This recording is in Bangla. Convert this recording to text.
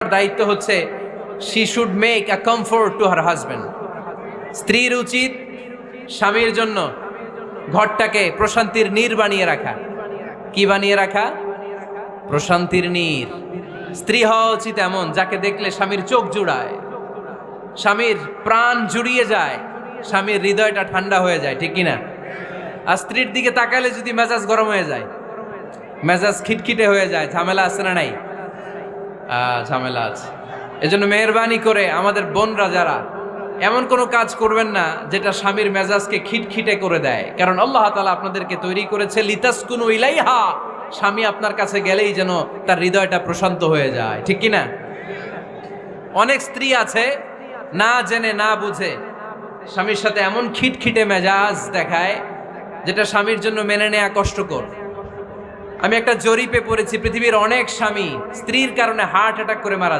দায়িত্ব হচ্ছে she should make a comfort to her husband স্ত্রীর উচিত স্বামীর জন্য ঘরটাকে প্রশান্তির নীর বানিয়ে রাখা। কি বানিয়ে রাখা? প্রশান্তির নীর। স্ত্রী হওয়া উচিত এমন, যাকে দেখলে স্বামীর চোখ জুড়ায়। স্বামীর প্রাণ জুড়িয়ে যায়, স্বামীর হৃদয়টা ঠান্ডা হয়ে যায়, ঠিক কিনা? আর স্ত্রীর দিকে তাকালে যদি মেজাজ গরম হয়ে যায়, মেজাজ খিটখিটে হয়ে যায়, ঝামেলা আছে না নাই? ঝামেলা আছে। এজন্য মেহরবানি করে আমাদের বোনরা যারা, এমন কোনো কাজ করবেন না যেটা স্বামীর মেজাজকে খিটখিটে করে দেয়। কারণ আল্লাহ তালা আপনাদেরকে তৈরি করেছে, লিতাসকুনু ইলাইহা। স্বামী আপনার কাছে গেলেই যেন তার হৃদয়টা প্রশান্ত হয়ে যায়। ঠিক কি না অনেক স্ত্রী আছে, না জেনে, না বুঝে স্বামীর সাথে এমন খিটখিটে মেজাজ দেখায়, যেটা স্বামীর জন্য মেনে নেয়া কষ্টকর। আমি একটা জরিপে পড়েছি পৃথিবীর অনেক স্বামী স্ত্রীর কারণে হার্ট অ্যাটাক করে মারা